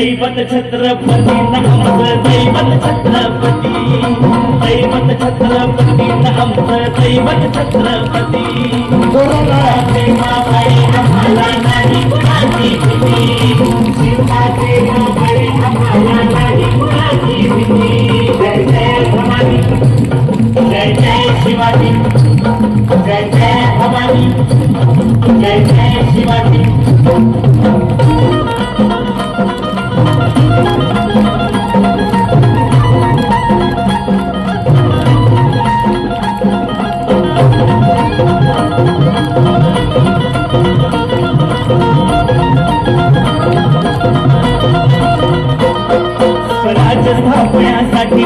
दैवत छत्रपती आमचं दैवत छत्रपती। दैवत छत्रपती आमचं दैवत छत्रपती। नाही कुणाची भीती। शिवाजी स्वराज स्थापण्यासाठी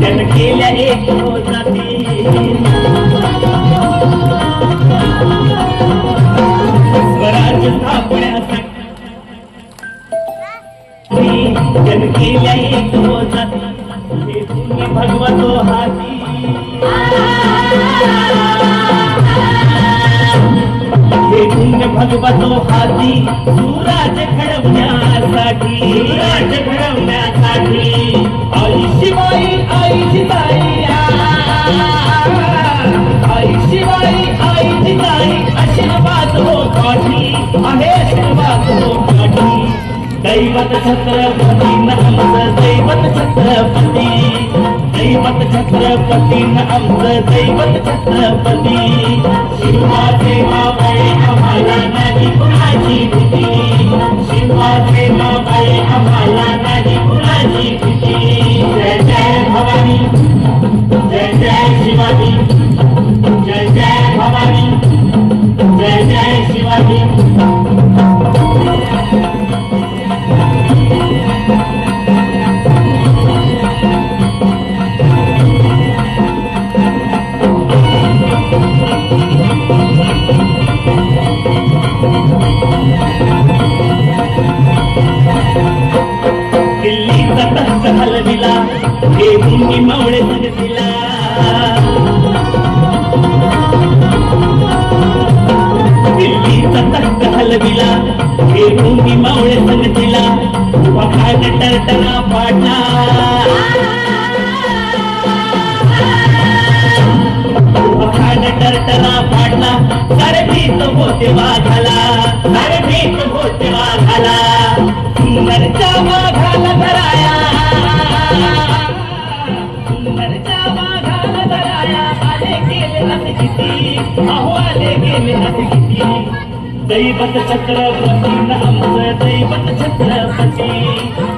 जन केल्या एक जाती स्वराज स्थापण्यासाठी जन केल्या एक जाती भगवतो हाती. हे पुण्य भगवतो हाती. सुराज घडवण्यासाठी आहे आशीर्वाद हो दैवत छत्रपती आमचं दैवत छत्रपती दैवत छत्रपती आमचं दैवत छत्रपती शिवाचे तख्त हे भूमी मावळे जगतिला दिल्लीचा तख्त हलविला हे मावळे जगतिला पखाड टरटरा पाडला. पखाड टरटरा पाडला. सारे भीत होते वाघाला दैवत छत्रपती आमचं दैवत छत्रपती.